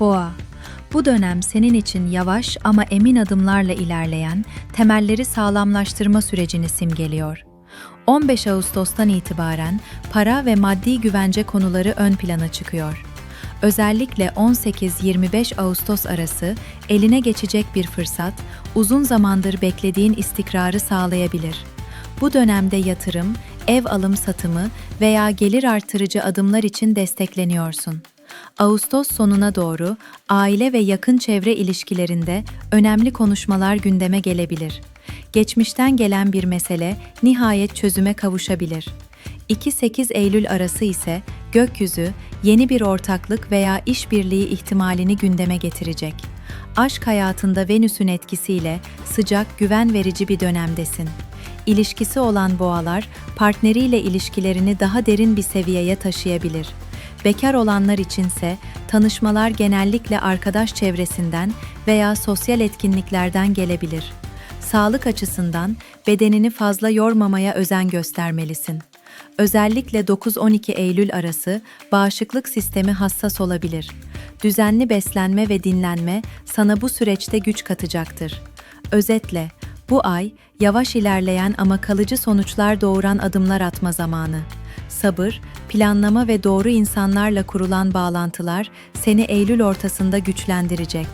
Boğa, bu dönem senin için yavaş ama emin adımlarla ilerleyen, temelleri sağlamlaştırma sürecini simgeliyor. 15 Ağustos'tan itibaren para ve maddi güvence konuları ön plana çıkıyor. Özellikle 18-25 Ağustos arası eline geçecek bir fırsat, uzun zamandır beklediğin istikrarı sağlayabilir. Bu dönemde yatırım, ev alım satımı veya gelir artırıcı adımlar için destekleniyorsun. Ağustos sonuna doğru aile ve yakın çevre ilişkilerinde önemli konuşmalar gündeme gelebilir. Geçmişten gelen bir mesele nihayet çözüme kavuşabilir. 2-8 Eylül arası ise gökyüzü yeni bir ortaklık veya işbirliği ihtimalini gündeme getirecek. Aşk hayatında Venüs'ün etkisiyle sıcak, güven verici bir dönemdesin. İlişkisi olan boğalar partneriyle ilişkilerini daha derin bir seviyeye taşıyabilir. Bekar olanlar içinse tanışmalar genellikle arkadaş çevresinden veya sosyal etkinliklerden gelebilir. Sağlık açısından bedenini fazla yormamaya özen göstermelisin. Özellikle 9-12 Eylül arası bağışıklık sistemi hassas olabilir. Düzenli beslenme ve dinlenme sana bu süreçte güç katacaktır. Özetle, bu ay yavaş ilerleyen ama kalıcı sonuçlar doğuran adımlar atma zamanı. Sabır, planlama ve doğru insanlarla kurulan bağlantılar seni Eylül ortasında güçlendirecek.